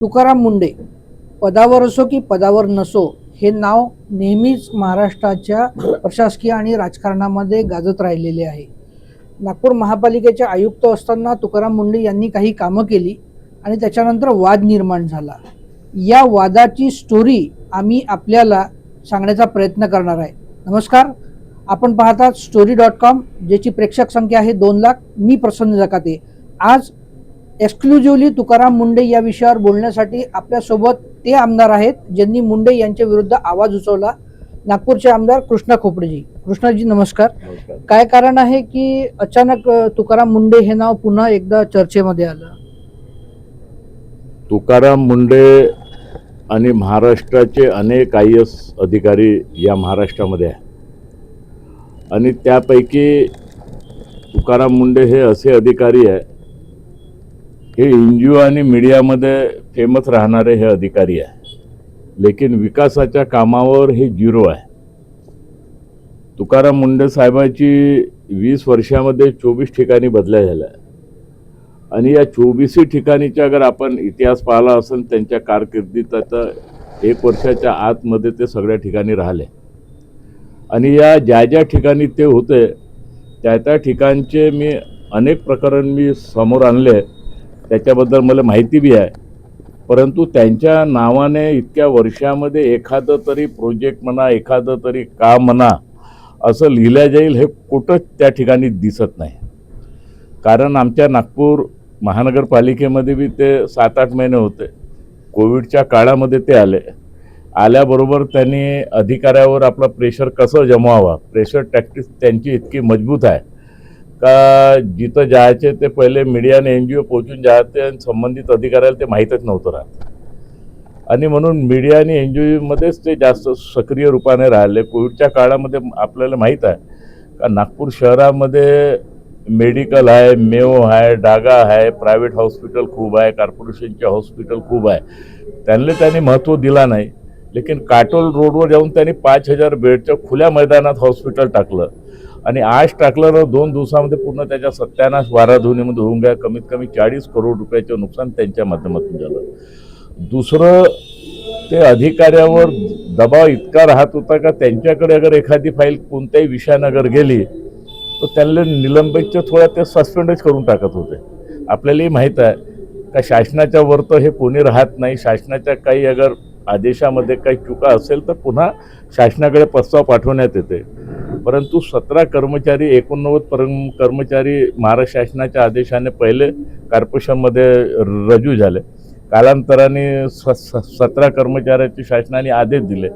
तुकाराम मुंडे पदावर असो की पदावर नसो हे नाव नेहमीच महाराष्ट्राच्या प्रशासकीय आणि राजकारणामध्ये गाजत राहिलेले आहे. नागपूर महापालिकेचे आयुक्त असताना तुकाराम मुंडे यांनी काही कामं केली आणि त्याच्यानंतर वाद निर्माण झाला. या वादाची स्टोरी आम्ही आपल्याला सांगण्याचा प्रयत्न करणार आहे. नमस्कार आपण पाहतात स्टोरी डॉट कॉम ज्याची प्रेक्षक संख्या आहे दोन लाख मी प्रसन्न जकाते. आज एक्सक्लुझिव्हली तुकाराम मुंडे या विषयावर बोलण्यासाठी आपल्यासोबत ते आमदार आहेत ज्यांनी मुंडे यांच्या विरुद्ध आवाज उचवला. नागपूरचे आमदार कृष्णा खोपडेजी. कृष्णाजी नमस्कार. काय कारण आहे की अचानक तुकाराम मुंडे हे नाव पुन्हा एकदा चर्चेमध्ये आलं? तुकाराम मुंडे आणि महाराष्ट्राचे अनेक आय एस अधिकारी या महाराष्ट्रामध्ये आहे आणि त्यापैकी तुकाराम मुंडे हे असे अधिकारी आहे हे एन जी ओ आणि मीडियामध्ये फेमस राहणारे हे अधिकारी आहे. लेकिन विकासाच्या कामावर हे झिरो आहे. तुकाराम मुंडे साहेबांची वीस वर्षामध्ये चोवीस ठिकाणी बदल्या झाल्या. आणि या चोवीसही ठिकाणीच्या अगर आपण इतिहास पाहिला असेल त्यांच्या कारकिर्दीत आता एक वर्षाच्या आतमध्ये ते सगळ्या ठिकाणी राहिले. आणि या ज्या ज्या ठिकाणी ते होते त्या त्या ठिकाणचे मी अनेक प्रकरण मी समोर आणले. त्याच्याबद्दल मला माहिती बी आहे. परंतु त्यांच्या नावाने इतक्या वर्षामध्ये एखादं तरी प्रोजेक्ट म्हणा एखादं तरी काम म्हणा असं लिहिल्या जाईल हे कुठंच त्या ठिकाणी दिसत नाही. कारण आमच्या नागपूर महानगरपालिकेमध्ये बी ते सात आठ महिने होते. कोविडच्या काळामध्ये ते आले. आल्याबरोबर त्यांनी अधिकाऱ्यावर आपला प्रेशर कसं जमवावा? प्रेशर टॅक्टिस त्यांची इतकी मजबूत आहे. का जिथं जायचे ते पहिले मीडियाने एन जी ओ पोचून जायचे आणि संबंधित अधिकाऱ्याला ते माहीतच नव्हतं राहत. आणि म्हणून मीडिया आणि एन जी ओमध्येच ते जास्त सक्रिय रूपाने राहिले. कोविडच्या काळामध्ये आपल्याला माहीत आहे का नागपूर शहरामध्ये मेडिकल आहे मेओ आहे डागा आहे प्रायव्हेट हॉस्पिटल खूप आहे कॉर्पोरेशनचे हॉस्पिटल खूप आहे. त्यांना त्यांनी महत्त्व दिला नाही. लेकिन काटोल रोडवर जाऊन त्यांनी पाच हजार बेडच्या खुल्या मैदानात हॉस्पिटल टाकलं. आणि आज टाकलं तर दोन दिवसामध्ये पूर्ण त्याच्या सत्यानाश वाराधुनीमध्ये होऊन गया कमीत कमी चाळीस करोड रुपयाचं नुकसान त्यांच्या माध्यमातून झालं. दुसरं ते अधिकाऱ्यावर दबाव इतका राहत होता का त्यांच्याकडे अगर एखादी फाईल कोणत्याही विषयानं अगर गेली तर त्यांना निलंबितच्या थोड्या ते सस्पेंडच करून टाकत होते. आपल्यालाही माहीत आहे का शासनाच्या वरतं हे कोणी राहत नाही. शासनाच्या काही अगर आदेशामध्ये काही चुका असेल तर पुन्हा शासनाकडे प्रस्ताव पाठवण्यात येते. परंतु सतरा कर्मचारी एकोणनव्वद पर कर्मचारी महाराष्ट्र शासनाच्या आदेशाने पहिले कार्पोरेशनमध्ये रजू झाले. कालांतराने स स सतरा कर्मचाऱ्याचे शासनाने आदेश दिले.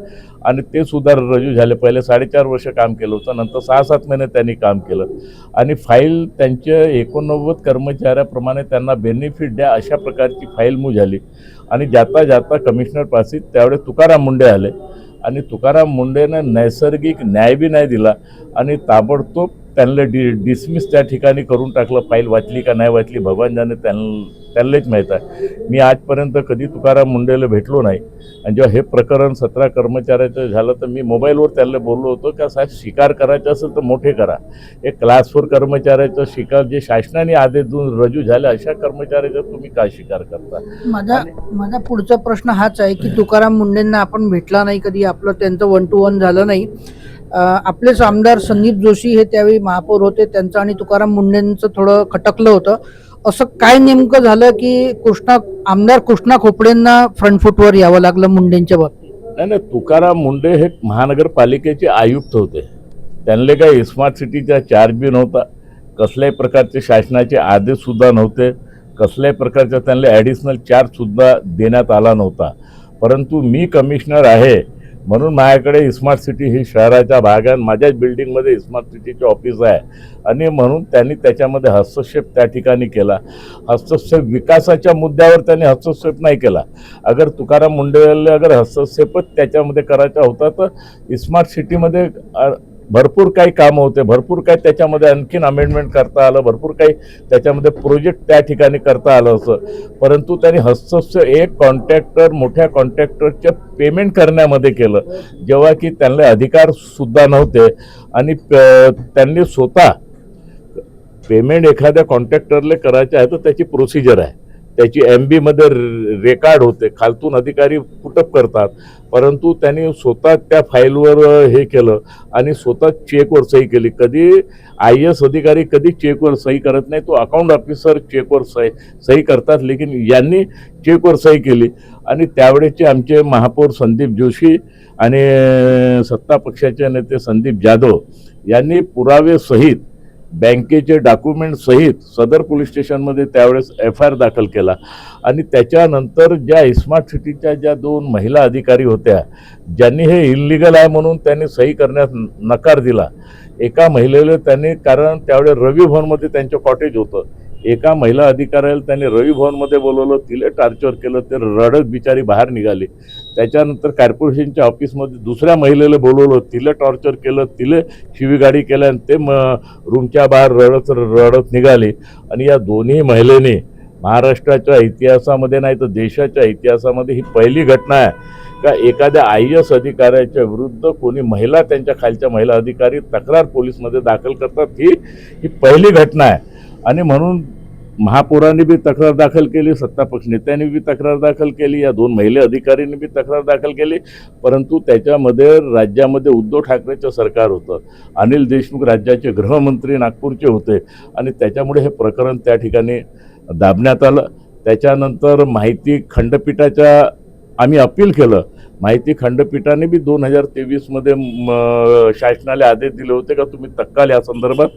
आणि ते सुद्धा रजू झाले. पहिले साडेचार वर्ष काम केलं होतं. नंतर सहा सात महिने त्यांनी काम केलं. आणि फाईल त्यांच्या एकोणनव्वद कर्मचाऱ्याप्रमाणे त्यांना बेनिफिट द्या अशा प्रकारची फाईल मूव झाली. आणि जाता जाता कमिशनर पासी त्यावेळेस तुकाराम मुंडे आले. आणि तुकाराम मुंडेनं नैसर्गिक न्याय बी नाही दिला. आणि ताबडतोब त्यांना डि डिसमिस त्या ठिकाणी करून टाकलं फाईल वाचली का नाही वाचली भगवान जाने त्यां त्यांनाच माहीत आहे. मी आजपर्यंत कधी तुकाराम मुंडेला भेटलो नाही. आणि जेव्हा हे प्रकरण सतरा कर्मचाऱ्याचं झालं तर मी मोबाईलवर त्यांना बोललो होतो का साहेब शिकार करायचं असेल तर मोठे करा. हे क्लास फोर कर्मचाऱ्याचं शिकार जे शासनाने आदेश देऊन रजू झाले अशा कर्मचाऱ्याचा तुम्ही काय शिकार करता? माझा माझा पुढचा प्रश्न हाच आहे की तुकाराम मुंडेंना आपण भेटला नाही कधी आपलं त्यांचं वन टू वन झालं नाही. आपलेच आमदार संदीप जोशी हे त्यावेळी महापौर होते. त्यांचं आणि तुकाराम मुंडेंचं थोडं खटकलं होतं. असं काय नेमकं झालं की कृष्णा आमदार कृष्णा खोपडेंना फ्रंटफुटवर यावं लागलं मुंडेंच्या बाबतीत? नाही नाही तुकाराम मुंडे हे महानगरपालिकेचे आयुक्त होते. त्यांना काही स्मार्ट सिटीचा चार्ज बी नव्हता. कसल्याही प्रकारचे शासनाचे आदेशसुद्धा नव्हते. कसल्याही प्रकारचा त्यांना ॲडिशनल चार्जसुद्धा देण्यात आला नव्हता. परंतु मी कमिशनर आहे. म्हणून माझ्याकडे स्मार्ट सिटी ही शहराच्या भागात माझ्याच बिल्डिंगमध्ये स्मार्ट सिटीचे ऑफिस आहे. आणि म्हणून त्यांनी त्याच्यामध्ये हस्तक्षेप त्या ठिकाणी केला. हस्तक्षेप विकासाच्या मुद्द्यावर त्यांनी हस्तक्षेप नाही केला. अगर तुकाराम मुंडेला अगर हस्तक्षेपच त्याच्यामध्ये करायचा होता तर स्मार्ट सिटीमध्ये भरपूर काही कामं होते भरपूर काही त्याच्यामध्ये आणखीन अमेंडमेंट करता आलं भरपूर काही त्याच्यामध्ये प्रोजेक्ट त्या ठिकाणी करता आलं असं. परंतु त्यांनी हस्तक्षेप एक कॉन्ट्रॅक्टर मोठ्या कॉन्ट्रॅक्टरच्या पेमेंट करण्यामध्ये केलं. जेव्हा की त्यांना अधिकार सुद्धा नव्हते आणि प- त्यांनी स्वतः पेमेंट एखाद्या कॉन्ट्रॅक्टरला करायचे आहे तर त्याची प्रोसिजर आहे. त्याची एम बीमध्ये रेकॉर्ड होते. खालतून अधिकारी पुटअप करतात. परंतु त्यांनी स्वतः त्या फाईलवर हे केलं आणि स्वतः चेकवर सही केली. कधी आय एस अधिकारी कधी चेकवर सही करत नाही तो अकाउंट ऑफिसर चेकवर सही सही करतात. लेकिन यांनी चेकवर सही केली. आणि त्यावेळेचे आमचे महापौर संदीप जोशी आणि सत्ता पक्षाचे नेते संदीप जाधव यांनी पुरावे सहित बँकेचे डॉक्युमेंट सहित सदर पोलीस स्टेशनमध्ये त्यावेळेस एफ आय आर दाखल केला. आणि त्याच्यानंतर ज्या स्मार्ट सिटीच्या ज्या दोन महिला अधिकारी होत्या ज्यांनी हे इलिगल आहे म्हणून त्यांनी सही करण्यास नकार दिला. एका महिलेला त्यांनी कारण त्यावेळेस रवी भवनमध्ये त्यांचं कॉटेज होतं. एका महिला अधिकाऱ्याला त्यांनी रवी भवनमध्ये बोलवलं तिला टार्चर केलं ते रडत बिचारी बाहेर निघाली. त्याच्यानंतर कॉर्पोरेशनच्या ऑफिसमध्ये दुसऱ्या महिलेला बोलवलं तिला टॉर्चर केलं तिला शिवीगाडी केल्या आणि ते म रूमच्या बाहेर रडत रडत निघाले. आणि या दोन्ही महिलेने महाराष्ट्राच्या इतिहासामध्ये नाही तर देशाच्या इतिहासामध्ये ही पहिली घटना आहे. का एखाद्या आय एस अधिकाऱ्याच्या विरुद्ध कोणी महिला त्यांच्या खालच्या महिला अधिकारी तक्रार पोलीसमध्ये दाखल करतात ही ही पहिली घटना आहे. आणि म्हणून महापौरांनी बी तक्रार दाखल केली सत्तापक्ष नेत्यांनी बी तक्रार दाखल केली या दोन महिला अधिकाऱ्यांनी बी तक्रार दाखल केली. परंतु त्याच्यामध्ये राज्यामध्ये उद्धव ठाकरेचं सरकार होतं अनिल देशमुख राज्याचे गृहमंत्री नागपूरचे होते आणि त्याच्यामुळे हे प्रकरण त्या ठिकाणी दाबण्यात आलं. त्याच्यानंतर माहिती खंडपीठाच्या आम्ही अपील केलं. माहिती खंडपीठाने बी दोन हजार तेवीसमध्ये शासनाला आदेश दिले होते का तुम्ही तत्काल या संदर्भात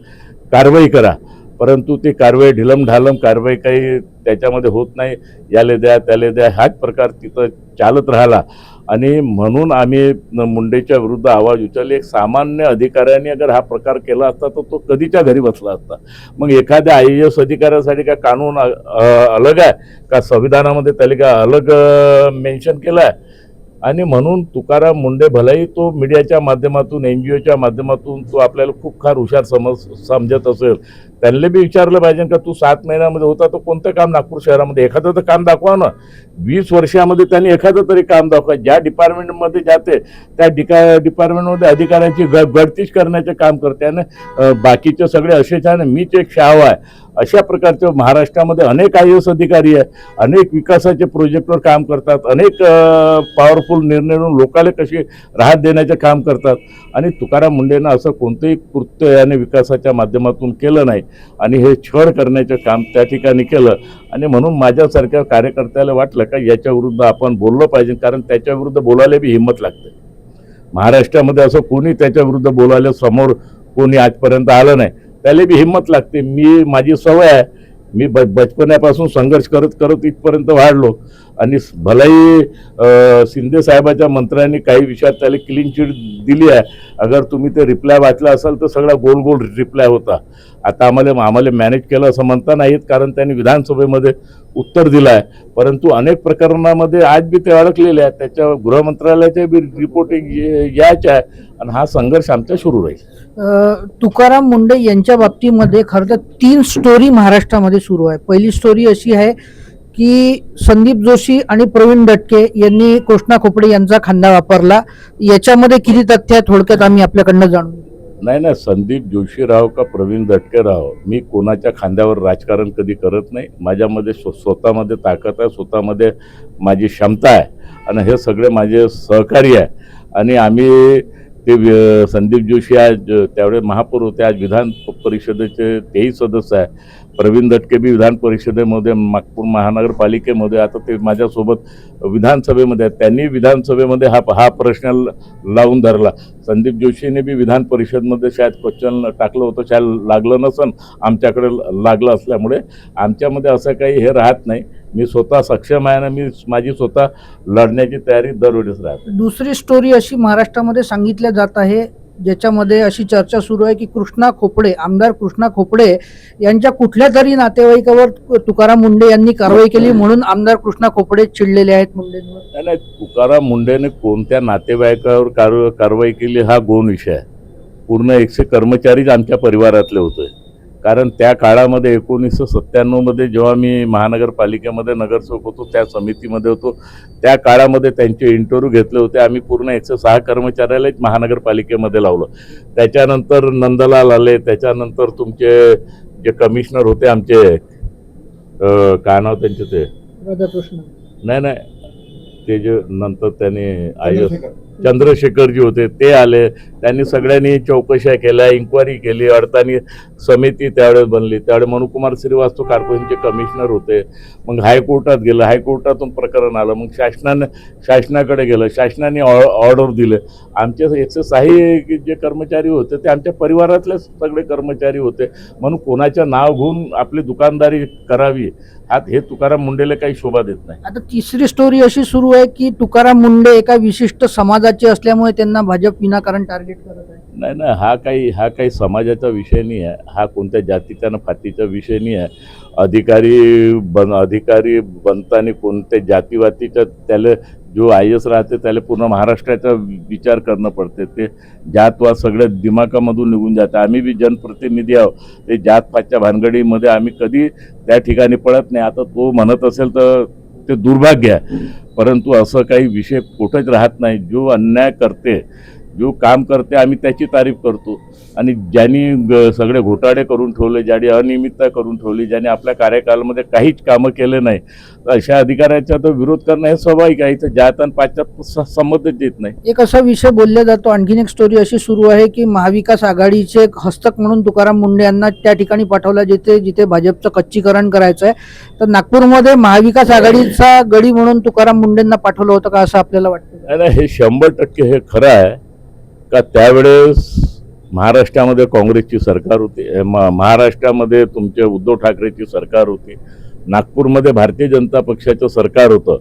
कारवाई करा. परंतु ती कारवाई ढिलम ढालम कारवाई काही त्याच्यामध्ये होत नाही. याले द्या त्याले द्या हाच प्रकार तिथं चालत राहिला. आणि म्हणून आम्ही मुंडेच्या विरुद्ध आवाज उचलले. एक सामान्य अधिकाऱ्याने अगर हा प्रकार केला असता तर तो कधीच्या घरी बसला असता. मग एखाद्या आय एस अधिकाऱ्यासाठी काय कानून अलग आहे? का संविधानामध्ये त्याला काय अलग मेन्शन केलं आहे? आणि म्हणून तुकाराम मुंडे भलाही तो मीडियाच्या माध्यमातून एन जी ओच्या माध्यमातून तो आपल्याला खूप फार हुशार समज समजत असेल. त्यांना बी विचारलं पाहिजे का तू सात महिन्यामध्ये होता तो कोणतं काम नागपूर शहरामध्ये? एखादं तर काम दाखवा ना. वीस वर्षामध्ये त्यांनी एखादं तरी काम दाखवा. ज्या डिपार्टमेंटमध्ये जाते त्या डिका डिपार्टमेंटमध्ये अधिकाऱ्यांची ग गळतीच करण्याचे काम करते. आणि बाकीचे सगळे असेच आहे ना मीच एक शाव आहे. अशा प्रकारचे महाराष्ट्रामध्ये अनेक आय एस अधिकारी आहे अनेक विकासाचे प्रोजेक्टवर काम करतात. अनेक पॉवरफुल निर्णय घेऊन लोकांना कशी राहत देण्याचे काम करतात. आणि तुकाराम मुंडेनं असं कोणतंही कृत्य याने विकासाच्या माध्यमातून केलं नाही. आणि हे छळ करण्याचं काम त्या ठिकाणी केलं. आणि म्हणून माझ्यासारख्या कार्यकर्त्याला वाटलं का याच्या विरुद्ध आपण बोललं पाहिजे कारण त्याच्या विरुद्ध बोलायला बी हिंमत लागते. महाराष्ट्रामध्ये असं कोणी त्याच्या विरुद्ध बोलायला समोर कोणी आजपर्यंत आलं नाही. त्याला बी हिंमत लागते. मी माझी सवय आहे. मी ब बचपनापासून संघर्ष करत करत इथपर्यंत वाढलो. आणि भलाही शिंदे साहेबाच्या मंत्र्यांनी काही विषयात त्याला क्लीन चिट दिली आहे. अगर तुम्ही ते रिप्लाय वाचला असाल तर सगळा गोल गोल रिप्लाय होता. आता आम्हाला आम्हाला मॅनेज केलं असं म्हणता नाहीत कारण त्यांनी विधानसभेमध्ये उत्तर दिलं आहे. परंतु अनेक प्रकरणामध्ये आज बी ते अडकलेले आहेत. त्याच्या गृहमंत्रालयाचे बी रिपोर्टिंग यायचे आहे. आणि हा संघर्ष आमचा सुरू राहील. तुकाराम मुंडे यांच्या बाबतीमध्ये खरं तर तीन स्टोरी महाराष्ट्रामध्ये सुरू आहे. पहिली स्टोरी अशी आहे की संदीप जोशी आणि प्रवीण दटके यांनी कृष्णा खोपडे यांचा खांदा वापरला. याच्यामध्ये किती तथ्य आहे थोडक्यात आम्ही आपल्याकडनं जाणून नाही नाही संदीप जोशीराव का प्रवीण दटकेराव मी कोणाच्या खांद्यावर राजकारण कधी करत नाही. माझ्यामध्ये स्व स्वतःमध्ये ताकद आहे स्वतःमध्ये माझी क्षमता आहे. आणि हे सगळे माझे सहकारी आहे. आणि आम्ही ते संदीप जोशी आज त्यावेळेस महापौर होते. आज विधान परिषदेचे तेही सदस्य आहे प्रवीण दटके बी विधान परिषदेमध्ये नागपूर महानगरपालिकेमध्ये आता ते माझ्यासोबत विधानसभेमध्ये आहेत. त्यांनी विधानसभेमध्ये हा हा प्रश्न लावून धरला. संदीप जोशीने बी विधान परिषदमध्ये शायद क्वेश्चन टाकलं होतं. शायद लागलं नसन आमच्याकडे लागलं असल्यामुळे. आमच्यामध्ये असं काही हे राहत नाही. मी स्वतः सक्षम आहे ना मी माझी स्वतः लढण्याची तयारी दरवेळेस राहते. दुसरी स्टोरी अशी महाराष्ट्रामध्ये सांगितल्या जात आहे ज्याच्यामध्ये अशी चर्चा सुरू आहे की कृष्णा खोपडे आमदार कृष्णा खोपडे यांच्या कुठल्या तरी नातेवाईकावर तुकाराम मुंडे यांनी कारवाई केली म्हणून आमदार कृष्णा खोपडे चिडलेले आहेत मुंडेंवर? नाही नाही तुकाराम मुंडेने कोणत्या नातेवाईकावर कार कारवाई केली हा गौण विषय आहे. पूर्ण एकशे कर्मचारीच आमच्या परिवारातले होते. कारण त्या काळामध्ये एकोणीसशे सत्त्याण्णवमध्ये जेव्हा मी महानगरपालिकेमध्ये नगरसेवक होतो त्या समितीमध्ये होतो त्या काळामध्ये त्यांचे इंटरव्ह्यू घेतले होते. आम्ही पूर्ण एकशे सहा कर्मचाऱ्यालाच महानगरपालिकेमध्ये लावलं. त्याच्यानंतर नंदलाल आले त्याच्यानंतर तुमचे जे कमिशनर होते आमचे काय नाव त्यांचे ते? राधाकृष्ण. नाही नाही. ते जे नंतर त्यांनी आय एस चंद्रशेखरजी होते ते आले. त्यांनी सगळ्यांनी चौकशा केल्या इन्क्वायरी केली. अडतानी समिती त्यावेळेस बनली. त्यावेळेस मनुकुमार श्रीवास्तव कॉर्पोरेशनचे कमिशनर होते. मग हायकोर्टात गेलं. हायकोर्टातून प्रकरण आलं. मग शासनाने शासनाकडे गेलं. शासनाने ऑर्डर दिले. आमचे एकशे साही जे कर्मचारी होते ते आमच्या परिवारातलेच सगळे कर्मचारी होते. म्हणून कोणाचं नाव घेऊन आपली दुकानदारी करावी हा हे तुकाराम मुंडेला काही शोभा देत नाही. आता तिसरी स्टोरी अशी सुरू आहे की तुकाराम मुंडे एका विशिष्ट समाजाचे असल्यामुळे त्यांना भाजप विनाकारण टार्गेट करत आहे. नाही नाही हा काही हा काही समाजाचा विषय नाही आहे. हा कोणत्या जातीचा ना फातीचा विषय नाही आहे. अधिकारी बन अधिकारी बनताना कोणत्या जातीवातीचा त्याला जो आय एस राहते त्याला पूर्ण महाराष्ट्राचा विचार करणं पडते. ते जातवाद सगळ्या दिमागामधून निघून जातं. आम्ही बी जनप्रतिनिधी आहोत. ते जातपातच्या भानगडीमध्ये आम्ही कधी त्या ठिकाणी पडत नाही. आता तो म्हणत असेल तर ते दुर्भाग्य आहे. परंतु असं काही विषय कुठंच राहत नाही. जो अन्याय करते जो काम करते आम्ही त्याची तारीफ करतो. आणि ज्यांनी सगळे घोटाळे करून ठेवले ज्यांनी अनियमितता करून ठेवली ज्यांनी आपल्या कार्यकालामध्ये काहीच कामं केले नाही तर अशा अधिकाऱ्याचा तर विरोध करणं हे स्वाभाविक आहे. इथं जात आणि स- संबंधच येत नाही. एक असा विषय बोलला जातो आणखीन एक स्टोरी अशी सुरू आहे की महाविकास आघाडीचे एक हस्तक म्हणून तुकाराम मुंडे यांना त्या ठिकाणी पाठवलं जिथे जिथे भाजपचं कच्चीकरण करायचं आहे तर नागपूरमध्ये महाविकास आघाडीचा गडी म्हणून तुकाराम मुंडेंना पाठवलं होतं का असं आपल्याला वाटतं? नाही नाही, हे शंभर टक्के हे खरं आहे. का त्यावेळेस महाराष्ट्रामध्ये काँग्रेसची सरकार होती म- महाराष्ट्रामध्ये तुमचे उद्धव ठाकरेची सरकार होती नागपूरमध्ये भारतीय जनता पक्षाचं सरकार होतं.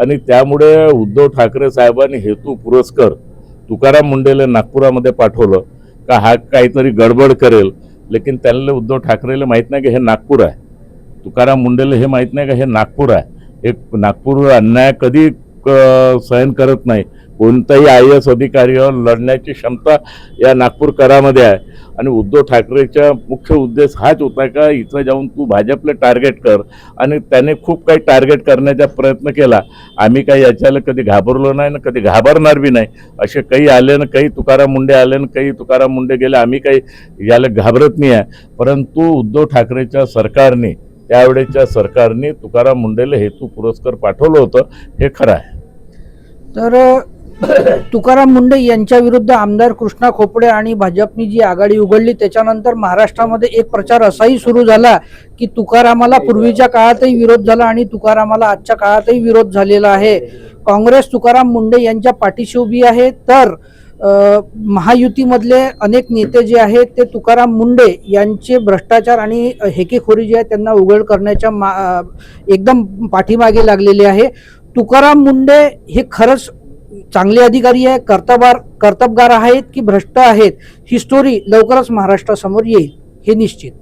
आणि त्यामुळे उद्धव ठाकरे साहेबांनी हेतू पुरस्कर तुकाराम मुंडेला नागपुरामध्ये पाठवलं का हा काहीतरी गडबड करेल. लेकिन त्यांना उद्धव ठाकरेला माहीत नाही की हे नागपूर आहे. तुकाराम मुंडेला हे माहीत नाही का हे नागपूर आहे. एक नागपूर अन्याय कधी क- सहन करत नाही. कोणताही आय एस अधिकारीवर लढण्याची क्षमता या नागपूर करामध्ये आहे. आणि उद्धव ठाकरेचा मुख्य उद्देश हाच होता का इथं जाऊन तू भाजपला टार्गेट कर. आणि त्याने खूप काही टार्गेट करण्याचा प्रयत्न केला. आम्ही काही याच्याला कधी घाबरलो नाही ना कधी घाबरणार बी नाही. असे काही आले ना काही तुकाराम मुंडे आले ना काही तुकाराम मुंडे गेले आम्ही काही याला घाबरत नाही आहे. परंतु उद्धव ठाकरेच्या सरकारने त्यावेळेच्या सरकारने तुकाराम मुंडेला हेतू पुरस्कार पाठवलं होतं हे खरं आहे. तर तुकाराम मुंडे यांच्या विरुद्ध आमदार कृष्णा खोपडे आणि भाजपनी जी आघाडी उघडली त्याच्यानंतर महाराष्ट्रामध्ये एक प्रचार असाही सुरू झाला की तुकारामाला पूर्वीच्या काळातही विरोध झाला आणि तुकारामाला आजच्या काळातही विरोध झालेला आहे. काँग्रेस तुकाराम मुंडे यांच्या पाठीशी उभी आहे तर महायुतीमधले अनेक नेते जे आहेत ते तुकाराम मुंडे यांचे भ्रष्टाचार आणि हेकेखोरी जी आहे त्यांना उघड करण्याच्या मा एकदम पाठीमागे लागलेले आहे. तुकाराम मुंडे हे खरंच चांगले अधिकारी आहे कर्तबार कर्तबगार आहेत की भ्रष्ट आहेत ही स्टोरी लवकरच महाराष्ट्रासमोर येईल हे निश्चित.